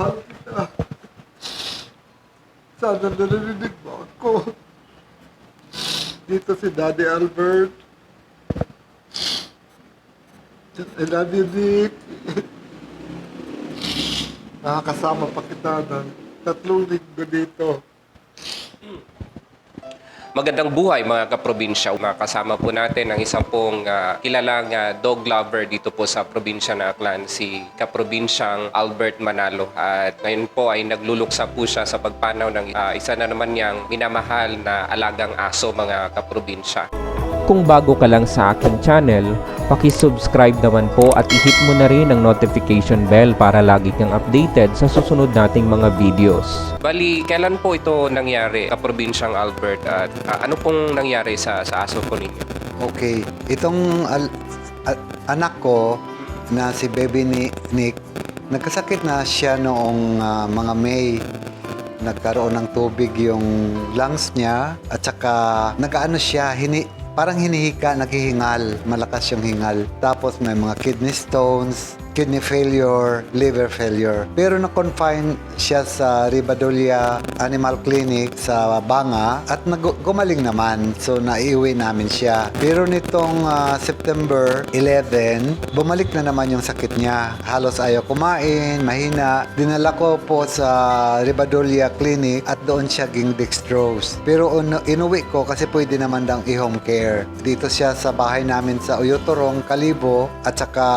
mahal kita. Sana narinig mo ako. Dito si Daddy Albert. I love you, Nick. Nakakasama pa kita ng tatlong linggo dito. Magandang buhay mga kaprobinsya. Makasama po natin ang isang pong ah, kilalang ah, dog lover dito po sa probinsya ng Aklan, si kaprobinsyang Albert Manalo. At ngayon po ay nagluluksa po siya sa pagpanaw ng ah, isa na naman niyang minamahal na alagang aso mga kaprobinsya. Kung bago ka lang sa aking channel, subscribe naman po at i-hit mo na rin ang notification bell para lagi kang updated sa susunod nating mga videos. Bali, kailan po ito nangyari, kaprobinsyang Albert? At ah, ano pong nangyari sa, sa aso po ninyo? Okay, itong al- a- anak ko na si baby ni Nick, nagkasakit na siya noong ah, mga May. Nagkaroon ng tubig yung lungs niya at saka nagaano siya, hini, parang hinihika, naghihingal, malakas yung hingal. Tapos may mga kidney stones, kidney failure, liver failure. Pero na-confine siya sa Ribadolia Animal Clinic sa Banga at nag- gumaling naman. So naiuwi namin siya. Pero nitong ah, September 11, bumalik na naman yung sakit niya. Halos ayaw kumain, mahina. Dinala ko po sa Ribadolia Clinic at doon siya ging dextrose. Pero inuwi ko kasi pwede naman dang i-home care. Dito siya sa bahay namin sa Uyotorong, Kalibo at saka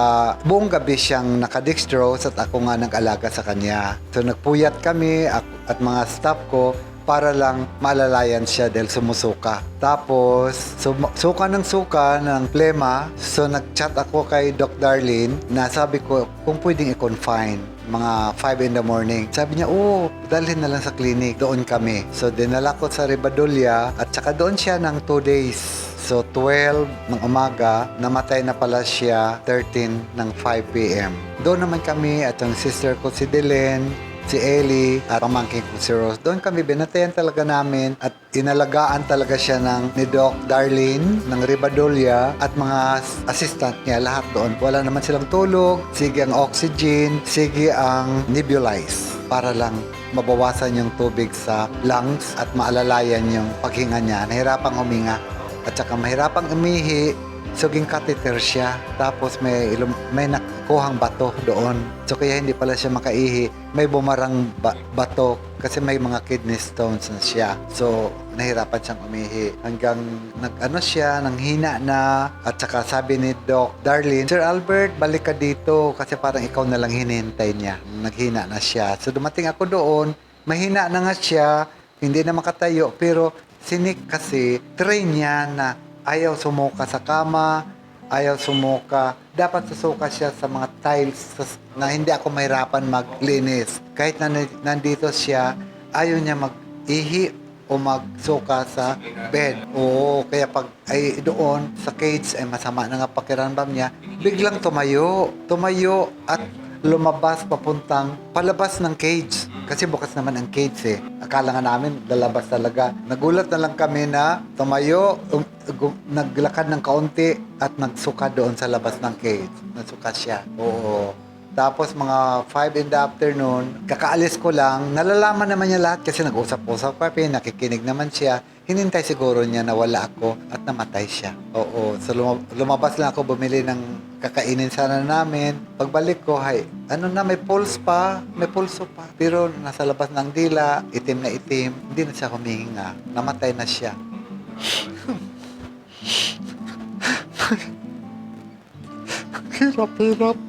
buong gabi siyang nakadextrose at ako nga nag-alaga sa kanya. So nagpuyat kami at mga staff ko para lang malalayan siya dahil sumusuka. Tapos, sum- suka ng suka ng plema. So, nag-chat ako kay Doc Darlene na sabi ko kung pwedeng i-confine mga 5 in the morning. Sabi niya, oo, dalhin na lang sa clinic. Doon kami. So, dinala ko sa Ribadolia at saka doon siya ng 2 days. So, 12 ng umaga, namatay na pala siya 13 ng 5 p.m. Doon naman kami at ang sister ko si Delen, si Ellie at pamangkin ko si Rose. Doon kami binatayan talaga namin at inalagaan talaga siya ng ni Doc Darlene ng Ribadolia at mga assistant niya lahat doon. Wala naman silang tulog, sige ang oxygen, sige ang nebulize para lang mabawasan yung tubig sa lungs at maalalayan yung paghinga niya. Nahirapang huminga at saka mahirapang umihi suging catheter siya. Tapos may, ilum- may nakuhang bato doon. So kaya hindi pala siya makaihi. May bumarang ba- bato kasi may mga kidney stones na siya. So nahirapan siyang umihi. Hanggang nag-ano siya, nang hina na. At saka sabi ni Doc Darlene, Sir Albert, balik ka dito kasi parang ikaw na lang hinihintay niya. Naghina na siya. So dumating ako doon, mahina na nga siya, hindi na makatayo. Pero si kasi, train niya na ayaw sumuka sa kama, ayaw sumuka. Dapat susuka siya sa mga tiles na hindi ako mahirapan maglinis. Kahit na nandito siya, ayaw niya mag-ihi o magsuka sa bed. Oo, kaya pag ay doon sa cage ay masama na nga pakiramdam niya, biglang tumayo. Tumayo at lumabas papuntang palabas ng cage. Kasi bukas naman ang cage eh. Akala nga namin lalabas talaga. Nagulat na lang kami na tumayo, um, gu- naglakad ng kaunti at nagsuka doon sa labas ng cage. Nagsuka siya. Oo. Tapos mga 5 in the afternoon, kakaalis ko lang, nalalaman naman niya lahat kasi nag-usap-usap kami, nakikinig naman siya. Hinintay siguro niya na wala ako at namatay siya. Oo, so luma- lumabas lang ako bumili ng kakainin sana namin. Pagbalik ko, hay, ano na, may pulse pa, may pulso pa. Pero nasa labas ng dila, itim na itim, hindi na siya humihinga. Namatay na siya. Hirap-hirap.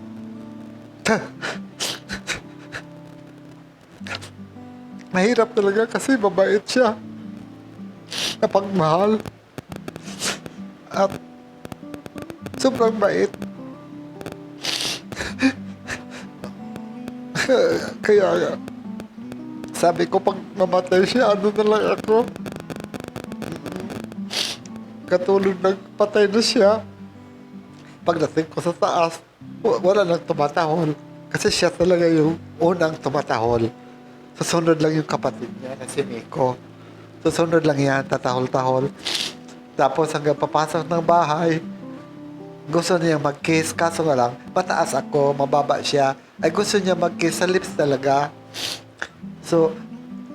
Mahirap talaga kasi mabait siya. Napagmahal. At sobrang bait. Kaya nga, sabi ko pag mamatay siya, ano na lang ako. Katulog nagpatay na siya. Pagdating ko sa taas, wa- wala nang tumatahol. Kasi siya talaga yung unang tumatahol. Susunod lang yung kapatid niya na si Miko. Susunod lang yan, tatahol-tahol. Tapos hanggang papasok ng bahay, gusto niya mag-kiss. Kaso nga lang, mataas ako, mababa siya. Ay gusto niya mag-kiss sa lips talaga. So,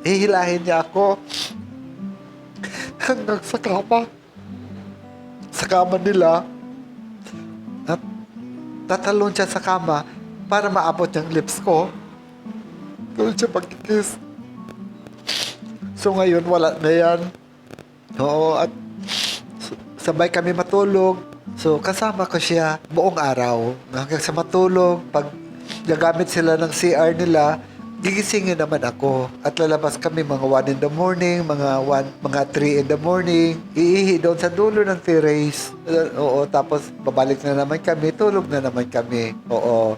hihilahin niya ako hanggang sa kama. Sa kama nila. At tatalon siya sa kama para maabot yung lips ko. Doon siya pagkikis. So ngayon, wala na yan. Oo, at sabay kami matulog. So kasama ko siya buong araw. Hanggang sa matulog, pag gagamit sila ng CR nila, gigisingin naman ako. At lalabas kami mga 1 in the morning, mga 1, mga 3 in the morning. Iihi doon sa dulo ng terrace. Oo, tapos babalik na naman kami, tulog na naman kami. Oo.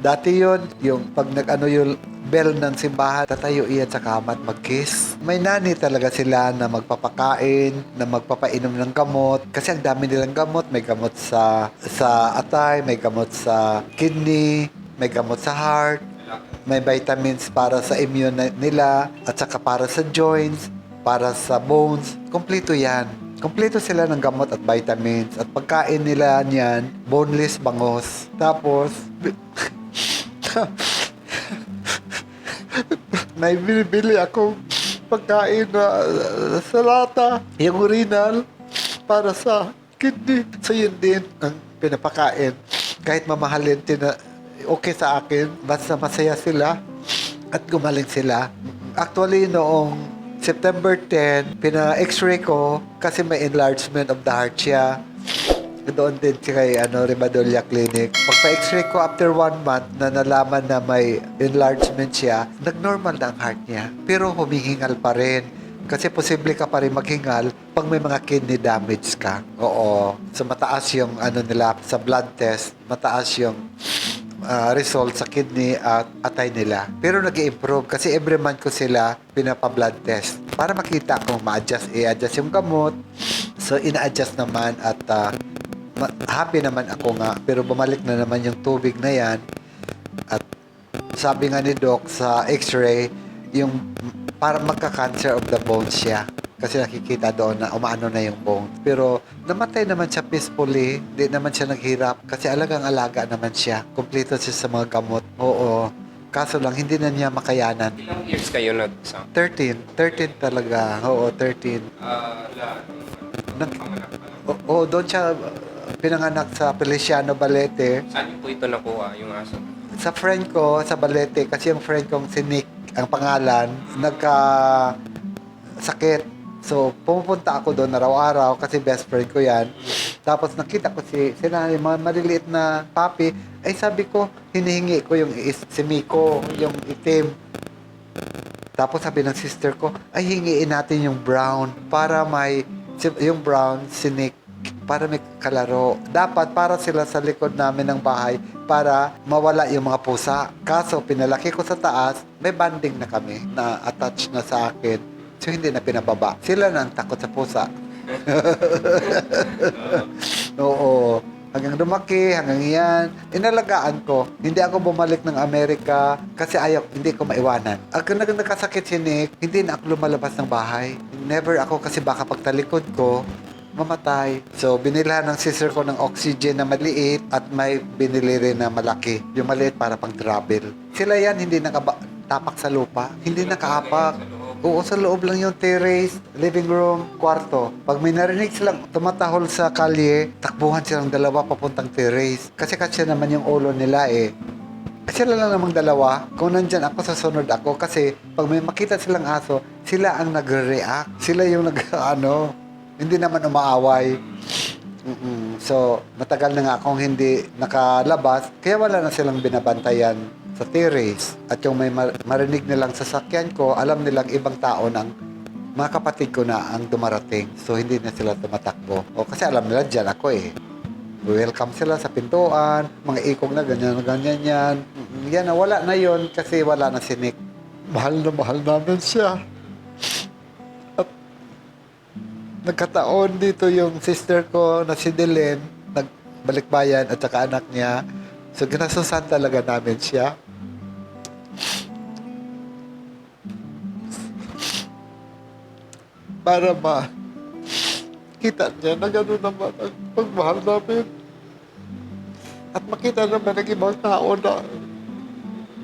Dati yon yung pag nag-ano yung bell ng simbahan, tatayo iyan sa kama at mag-kiss. May nani talaga sila na magpapakain, na magpapainom ng gamot. Kasi ang dami nilang gamot. May gamot sa, sa atay, may gamot sa kidney, may gamot sa heart, may vitamins para sa immune nila, at saka para sa joints, para sa bones. Kompleto yan. Kompleto sila ng gamot at vitamins. At pagkain nila niyan, boneless bangos. Tapos, may binibili akong pagkain na uh, sa lata, yung urinal, para sa kidney. So yun din ang pinapakain. Kahit mamahalin, tina, okay sa akin, basta masaya sila at gumaling sila. Actually, noong September 10, pina-x-ray ko kasi may enlargement of the heart siya. Doon din siya kay ano, Rimadolia Clinic. Pagpa-x-ray ko after one month na nalaman na may enlargement siya, nag-normal na ang heart niya. Pero humihingal pa rin. Kasi posible ka pa rin maghingal pag may mga kidney damage ka. Oo. So mataas yung ano nila sa blood test, mataas yung ah, result sa kidney at atay nila. Pero nag improve kasi every month ko sila pinapa-blood test para makita kung ma-adjust, i-adjust yung gamot. So, ina-adjust naman at ma- happy naman ako nga. Pero bumalik na naman yung tubig na yan at sabi nga ni Doc sa x-ray, yung para magka-cancer of the bones siya. Kasi nakikita doon na umaano na yung bones. Pero namatay naman siya peacefully. Hindi naman siya naghirap. Kasi alagang alaga naman siya. Kompleto siya sa mga gamot. Oo. Kaso lang, hindi na niya makayanan. Ilang years kayo nagsama? 13. 13 talaga. Oo, 13. Ah. Nag-. Oo, oo, doon siya pinanganak sa Feliciano Balete. Saan po ito nakuha, yung aso? sa friend ko sa Balete kasi yung friend kong si Nick ang pangalan nagka sakit so pumupunta ako doon araw-araw kasi best friend ko yan tapos nakita ko si si nanay mga maliliit na papi ay sabi ko hinihingi ko yung is, si Miko yung itim tapos sabi ng sister ko ay hingiin natin yung brown para may yung brown si Nick para may kalaro. Dapat para sila sa likod namin ng bahay para mawala yung mga pusa. Kaso pinalaki ko sa taas, may banding na kami na attach na sa akin. So hindi na pinababa. Sila na ang takot sa pusa. Oo. Hanggang lumaki, hanggang yan. Inalagaan ko. Hindi ako bumalik ng Amerika kasi ayaw, hindi ko maiwanan. Ang nag nakasakit si Nick, hindi na ako lumalabas ng bahay. Never ako kasi baka pagtalikod ko, mamatay. So, binilhan ng sister ko ng oxygen na maliit at may binili rin na malaki. Yung maliit para pang travel. Sila yan, hindi nakatapak sa lupa. Hindi nakahapak. Oo, sa loob lang yung terrace, living room, kwarto. Pag may narinig silang tumatahol sa kalye, takbuhan silang dalawa papuntang terrace. Kasi kasi naman yung ulo nila eh. Sila lang namang dalawa. Kung nandyan ako, sasunod ako. Kasi pag may makita silang aso, sila ang nagre-react. Sila yung nag, ano, hindi naman umaaway. Mm-mm. So, matagal na nga akong hindi nakalabas, kaya wala na silang binabantayan sa terrace. At yung may mar- marinig nilang sasakyan ko, alam nilang ibang tao ng mga kapatid ko na ang dumarating. So, hindi na sila tumatakbo. O, kasi alam nila dyan ako eh. Welcome sila sa pintuan, mga ikog na ganyan, ganyan yan. Yan wala na yon kasi wala na si Nick. Mahal na mahal namin siya. At nagkataon dito yung sister ko na si Delen, nagbalikbayan at saka anak niya. So, ginasusan talaga namin siya. Para ma kita niya na gano'n naman ang pagmahal namin. At makita naman ng ibang tao na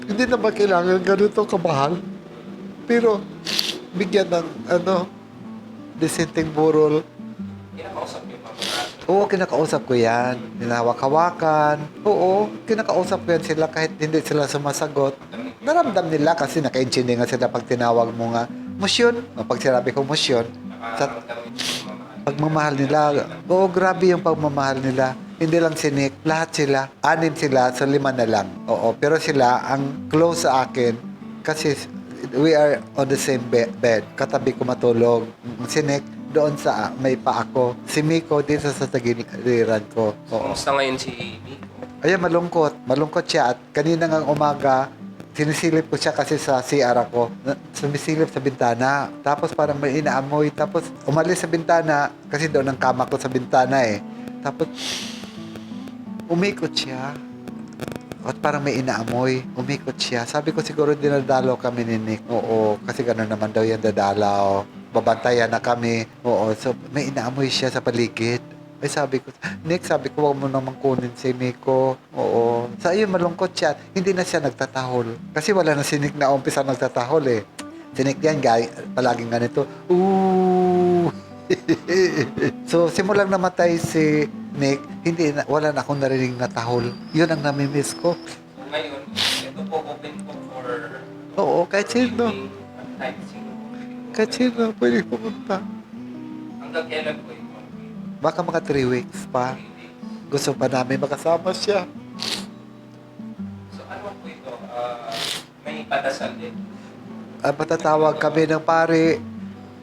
hindi naman kailangan ganito kamahal Pero, bigyan ng, ano, disenteng burol. Kinakausap niyo pa. Oo, kinakausap ko yan. Ninawak-hawakan. Oo, kinakausap ko yan sila kahit hindi sila sumasagot. Naramdam nila kasi naka-intindi nga sila pag tinawag mo nga, musyon. Pag sinabi ko musyon, sa ng pagmamahal nila, oo, grabe yung pagmamahal nila. Hindi lang si Nick, lahat sila. Anim sila, so lima na lang. Oo, pero sila, ang close sa akin, kasi we are on the same be- bed. Katabi ko matulog. Si Nick, doon sa may pa ako. Si Miko, dito sa tagiliran ko. Oo. Kumusta ngayon si Miko? Ayan, malungkot. Malungkot siya. At kanina ngang umaga, sinisilip ko siya kasi sa CR ako. Sumisilip sa bintana. Tapos parang may inaamoy. Tapos umalis sa bintana kasi doon ang kama ko sa bintana eh. Tapos umikot siya. At parang may inaamoy. Umikot siya. Sabi ko siguro dinadalaw kami ni Nick. Oo, kasi gano'n naman daw yan dadalaw. Babantayan na kami. Oo, so may inaamoy siya sa paligid. Ay sabi ko, Nick, sabi ko, huwag mo naman kunin si Miko. Oo. Sa ayun, malungkot siya. Hindi na siya nagtatahol. Kasi wala na si Nick na umpisa nagtatahol eh. Si Nick yan, gay, palaging ganito. Ooh! so, simulang namatay si Nick, hindi na, wala na akong narinig na tahol. Yun ang namimiss ko. So ngayon, ito po open po for Oo, kahit sino. kahit sino. Pwede pumunta. Hanggang kailan po ito? Baka mga 3 weeks pa. Gusto pa namin makasama siya. So ano po ito? Ah, may padasal din. Ah, patatawag kami ng pare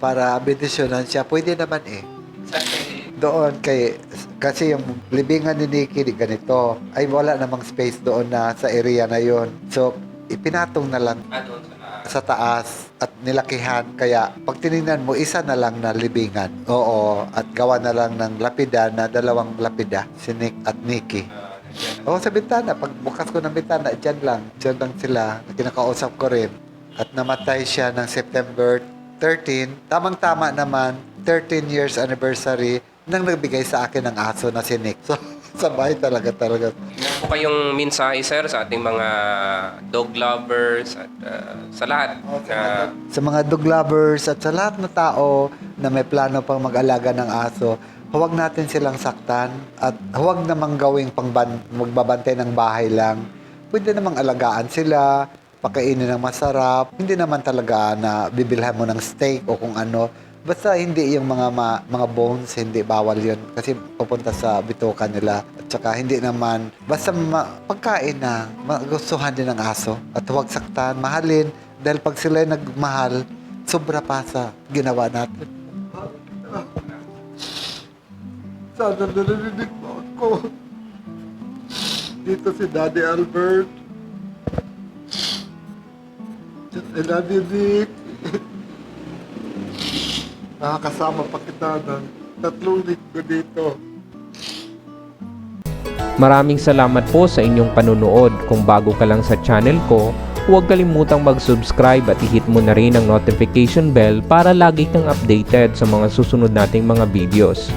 para bendisyonan siya. Pwede naman eh. Doon kay kasi yung libingan ni Nikki di ganito ay wala namang space doon na sa area na yon. So ipinatong na lang doon sa taas. at nilakihan kaya pag tinignan mo isa na lang na libingan. Oo, at gawa na lang ng lapida na dalawang lapida si Nick at Nikki. Oo, sa bintana. Pag bukas ko ng bintana, dyan lang. Dyan lang sila. Kinakausap ko rin. At namatay siya ng September 13. Tamang-tama naman, 13 years anniversary nang nagbigay sa akin ng aso na si Nick. So, sa bahay talaga talaga. Meron po kayong mensahe, sir, sa ating mga dog lovers at ah, sa lahat. na Sa mga dog lovers at sa lahat na tao na may plano pang mag-alaga ng aso, huwag natin silang saktan at huwag namang gawing pangban, magbabantay ng bahay lang. Pwede namang alagaan sila, pakainin ng masarap. Hindi naman talaga na bibilhan mo ng steak o kung ano. Basta hindi yung mga ma- mga bones, hindi bawal yun. Kasi pupunta sa bituka nila. At saka hindi naman, basta ma- pagkain na, magustuhan din ng aso. At huwag saktan, mahalin. Dahil pag sila nagmahal, sobra pa sa ginawa natin. Sana narinig mo ako. Dito si Daddy Albert. I love you, Nick. Nakakasama pa kita ng tatlong linggo dito. Maraming salamat po sa inyong panunood. Kung bago ka lang sa channel ko, huwag kalimutang mag-subscribe at i-hit mo na rin ang notification bell para lagi kang updated sa mga susunod nating mga videos.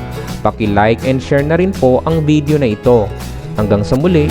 Paki-like and share na rin po ang video na ito. Hanggang sa muli!